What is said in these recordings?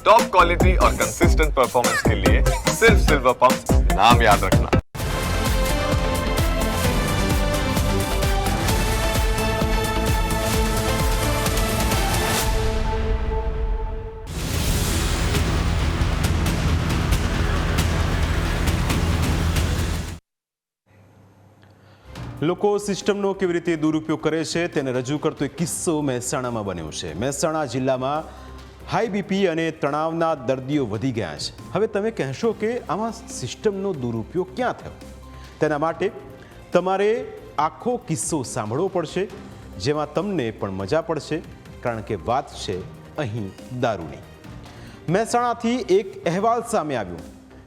Top quality और consistent performance के लिए सिर्फ सिल्वर पंप नाम याद रखना લોકો સિસ્ટમનો કેવી રીતે દુરુપયોગ કરે છે તેને રજૂ કરતો એક કિસ્સો મહેસાણામાં બન્યો છે મહેસાણા જિલ્લામાં હાઈ બીપી અને તણાવના દર્દીઓ વધી ગયા છે. હવે તમે કહેશો કે આમાં સિસ્ટમનો દુરુપયોગ ક્યાં થયો? તેના માટે તમારે આખો કિસ્સો સાંભળવો પડશે, જેમાં તમને પણ મજા પડશે, કારણ કે વાત છે અહીં દારૂની. મહેસાણાથી એક અહેવાલ સામે આવ્યો,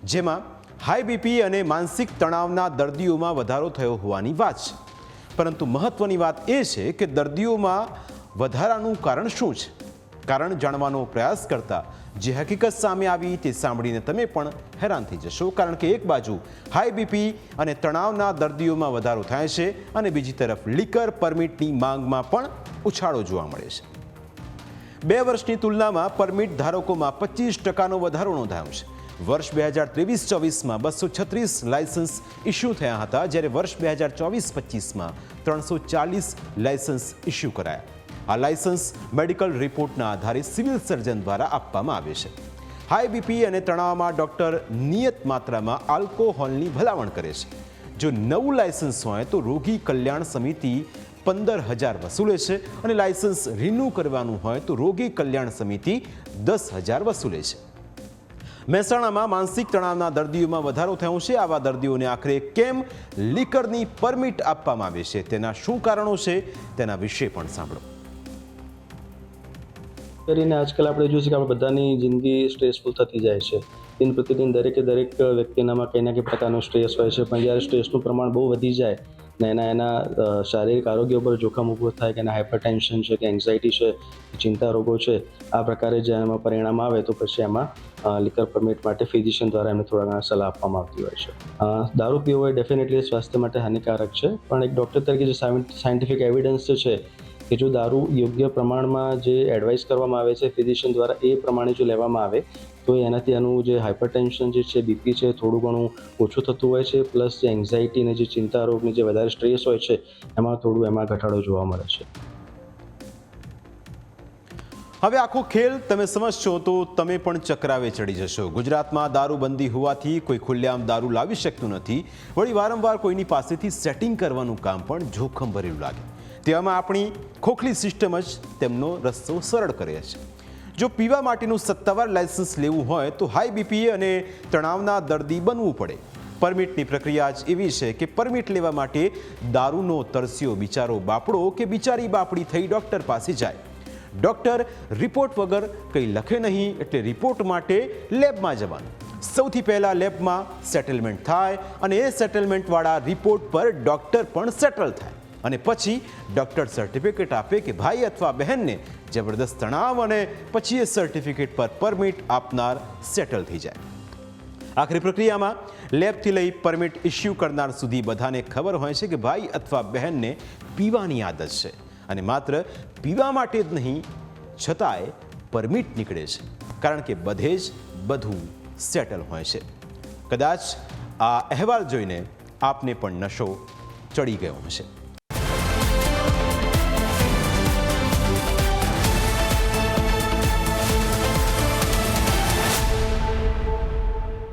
જેમાં હાઈ બીપી અને માનસિક તણાવના દર્દીઓમાં વધારો થયો હોવાની વાત છે. પરંતુ મહત્વની વાત એ છે કે દર્દીઓમાં વધારાનું કારણ શું છે? કારણ જાણવાનો પ્રયાસ કરતા જે હકીકત સામે આવી તે સાંભળીને તમે પણ હેરાન થઈ જશો. કારણ કે એક બાજુ હાઈ બીપી અને તણાવના દર્દીઓમાં વધારો થાય છે અને બીજી તરફ લીકર પરમિટની માંગમાં પણ ઉછાળો જોવા મળે છે. બે વર્ષની તુલનામાં પરમિટ ધારકોમાં પચીસ ટકાનો વધારો નોંધાયો છે. વર્ષ બે હજાર ત્રેવીસ ચોવીસમાં બસો છત્રીસ લાયસન્સ ઇસ્યુ થયા હતા, જ્યારે વર્ષ બે હજાર ચોવીસ પચીસમાં ત્રણસો ચાલીસ લાયસન્સ ઇસ્યુ કરાયા. આ લાયસન્સ મેડિકલ રિપોર્ટના આધારે સિવિલ સર્જન દ્વારા આપવામાં આવે છે. હાઈ બીપી અને તણાવમાં ડૉક્ટર નિયત માત્રામાં આલ્કોહોલની ભલામણ કરે છે. જો નવું લાયસન્સ હોય તો રોગી કલ્યાણ સમિતિ પંદર હજાર વસૂલે છે અને લાયસન્સ રિન્યૂ કરવાનું હોય તો રોગી કલ્યાણ સમિતિ દસ હજાર વસૂલે છે. મહેસાણામાં માનસિક તણાવના દર્દીઓમાં વધારો થયો છે. આવા દર્દીઓને આખરે કેમ લીકરની પરમિટ આપવામાં આવે છે? તેના શું કારણો છે? તેના વિશે પણ સાંભળો. કરીને આજકાલ આપણે જોઈએ છીએ કે આપણે બધાની જિંદગી સ્ટ્રેસફુલ થતી જાય છે. દિન પ્રતિદિન દરેકે દરેક વ્યક્તિનામાં કંઈ ના કંઈ પ્રકારનો સ્ટ્રેસ હોય છે. પણ જ્યારે સ્ટ્રેસનું પ્રમાણ બહુ વધી જાય, ને એના એના શારીરિક આરોગ્ય ઉપર જોખમ ઊભું થાય, કે એના હાઇપરટેન્શન છે, કે એન્ઝાઇટી છે ચિંતા રોગો છે, આ પ્રકારે જ્યારે એમાં પરિણામ આવે તો પછી એમાં લિકર પરમિટ માટે ફિઝિશિયન દ્વારા એમને થોડા ઘણા સલાહ આપવામાં આવતી હોય છે. દારૂ પીવો એ ડેફિનેટલી સ્વાસ્થ્ય માટે હાનિકારક છે. પણ એક ડૉક્ટર તરીકે જે સાયન્ટિફિક એવિડન્સ છે કે જો દારૂ યોગ્ય પ્રમાણમાં જે એડવાઇસ કરવામાં આવે છે ફિઝિશિયન દ્વારા એ પ્રમાણે જો લેવામાં આવે, તો એનાથી એનું જે હાઇપરટેન્શન જે છે બીપી છે, થોડું ઘણું ઓછું થતું હોય છે પ્લસ જે એન્ઝાઇટી અને જે ચિંતા રોગની જે વધારે સ્ટ્રેસ હોય છે, એમાં થોડું એમાં ઘટાડો જોવા મળે છે. હવે આખો ખેલ તમે સમજશો તો તમે પણ ચક્રાવે ચડી જશો. ગુજરાતમાં દારૂબંધી હોવાથી કોઈ ખુલ્લેઆમ દારૂ લાવી શકતું નથી. વળી વારંવાર કોઈની પાસેથી સેટિંગ કરવાનું કામ પણ જોખમ ભરેલું લાગે. તેવામાં આપણી ખોખલી સિસ્ટમ જ તેમનો રસ્તો સરળ કરે છે. જો પીવા માટેનું સત્તાવાર લાયસન્સ લેવું હોય તો હાઈ બીપીએ અને તણાવના દર્દી બનવું પડે. પરમિટની પ્રક્રિયા જ એવી છે કે પરમિટ લેવા માટે દારૂનો તરસ્યો બિચારો બાપડો કે બિચારી બાપડી થઈ ડૉક્ટર પાસે જાય. ડૉક્ટર રિપોર્ટ વગર કંઈ લખે નહીં એટલે રિપોર્ટ માટે લેબમાં જવાનું. સૌથી પહેલાં લેબમાં સેટલમેન્ટ થાય અને એ સેટલમેન્ટવાળા રિપોર્ટ પર ડૉક્ટર પણ સેટલ થાય. અને પછી ડૉક્ટર સર્ટિફિકેટ આપે કે ભાઈ અથવા બહેનને જબરદસ્ત તણાવ અને પછી એ સર્ટિફિકેટ પર પરમિટ આપનાર સેટલ થઈ જાય. આખરી પ્રક્રિયામાં લેબથી લઈ પરમિટ ઇસ્યુ કરનાર સુધી બધાને ખબર હોય છે કે ભાઈ અથવા બહેનને પીવાની આદત છે અને માત્ર પીવા માટે જ નહીં, છતાંય પરમિટ નીકળે છે, કારણ કે બધે જ બધું સેટલ હોય છે. કદાચ આ અહેવાલ જોઈને આપને પણ નશો ચડી ગયો હશે.